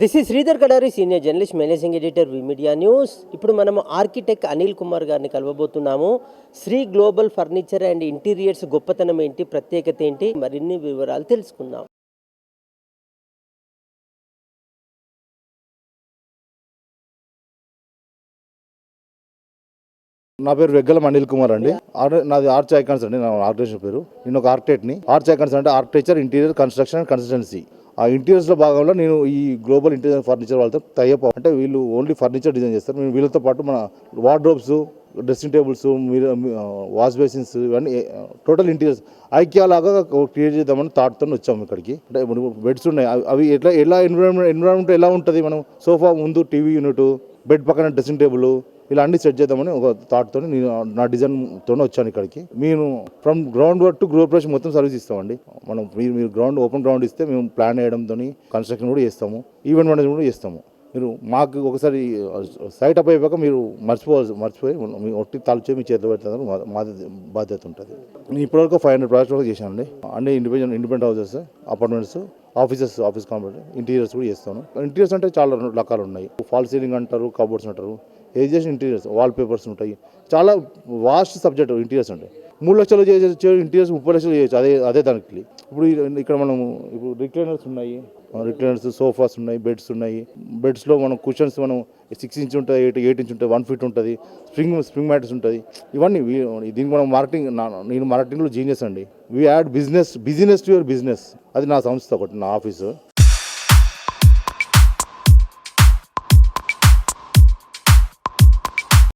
This is Sridhar Kadari senior journalist managing editor V media news ఇప్పుడు మనము architect Anil Kumar గారిని కలవబోతున్నాము. Sri global furniture and interiors గొప్పతనం ఏంటి? ప్రత్యేకత ఏంటి? మరిన్ని వివరాలు తెలుసుకుందాం. నా పేరు వెగ్గలం అనిల్ కుమార్ అండి. నాది ఆర్చ్ ఐకాన్స్ అండి నా ఆర్గనైజేషన్ పేరు. నేను ఒక ఆర్కిటెక్ట్ని ఆర్చ్ ఐకాన్స్ అంటే architecture interior construction and consultancy ఆ ఇంటీరియర్స్లో భాగంలో నేను ఈ గ్లోబల్ ఇంటీరియర్ ఫర్నిచర్ వాళ్ళతో టైప్ అంటే వీళ్ళు ఓన్లీ ఫర్నిచర్ డిజైన్ చేస్తారు. మేము వీళ్ళతో పాటు మన వార్డ్రోబ్స్ డ్రెస్సింగ్ టేబుల్స్ మీరు వాష్ బేసిన్స్ ఇవన్నీ టోటల్ ఇంటీరియర్స్ ఐక్యాలాగా క్రియేట్ చేద్దామని థాట్తో వచ్చాము ఇక్కడికి. అంటే బెడ్స్ ఉన్నాయి. అవి- అవి ఎట్లా ఎలా ఎన్విరాన్మెంట్ ఎన్విరాన్మెంట్ ఎలా ఉంటుంది? మనం సోఫా ముందు టీవీ యూనిట్ బెడ్ పక్కన డ్రెస్సింగ్ టేబుల్ ఇలా అన్ని సెట్ చేద్దామని ఒక థాట్తో నేను నా డిజైన్తో వచ్చాను ఇక్కడికి. మేము from ground work to grow press మొత్తం సర్వీస్ ఇస్తామండి. మనం మీరు మీరు గ్రౌండ్ ఓపెన్ గ్రౌండ్ ఇస్తే మేము ప్లాన్ వేయడంతో కన్స్ట్రక్షన్ కూడా చేస్తాము. ఈవెంట్ మేనేజ్మెంట్ కూడా చేస్తాము. మీరు మాకు ఒకసారి సైట్ అప్ అయిపోయాక మీరు మర్చిపోవాల్సి మర్చిపోయి మీ ఒట్టి తలచే మీ చేతిలో పెడతారు మా బాధ్యత ఉంటుంది. నేను ఇప్పటివరకు ఫైవ్ హండ్రెడ్ ప్రాజెక్ట్ వరకు చేశానండి. అన్ని independent independent houses apartments offices office compound interiors కూడా చేస్తాను. ఇంటీరియర్స్ అంటే చాలా రకాలు ఉన్నాయి. ఫాల్ సీలింగ్ అంటారు కబోర్డ్స్ అంటారు ఏది చేసిన ఇంటీరియర్స్ వాల్ పేపర్స్ ఉంటాయి. చాలా వాస్ట్ సబ్జెక్ట్ ఇంటీరియర్స్ ఉంటాయి. మూడు లక్షలు చేసే ఇంటీరియర్స్ ముప్పై లక్షలు చేయొచ్చు. అదే అదే దానికి. ఇప్పుడు ఇక్కడ మనం ఇప్పుడు రిక్లైనర్స్ ఉన్నాయి. రిక్లైనర్స్ సోఫాస్ ఉన్నాయి బెడ్స్ ఉన్నాయి. బెడ్స్లో మనం కుషన్స్ మనం సిక్స్ ఇంచ్ ఉంటుంది ఎయిట్ ఎయిట్ ఇంచ్ ఉంటుంది వన్ ఫీట్ ఉంటుంది. స్ప్రింగ్ స్ప్రింగ్ మ్యాటర్స్ ఉంటుంది. ఇవన్నీ దీనికి మనం మార్కెటింగ్ నేను మార్కెటింగ్లో జీనియస్ అండి. We add business business to your business అది నా సంస్థ ఒకటి నా ఆఫీసు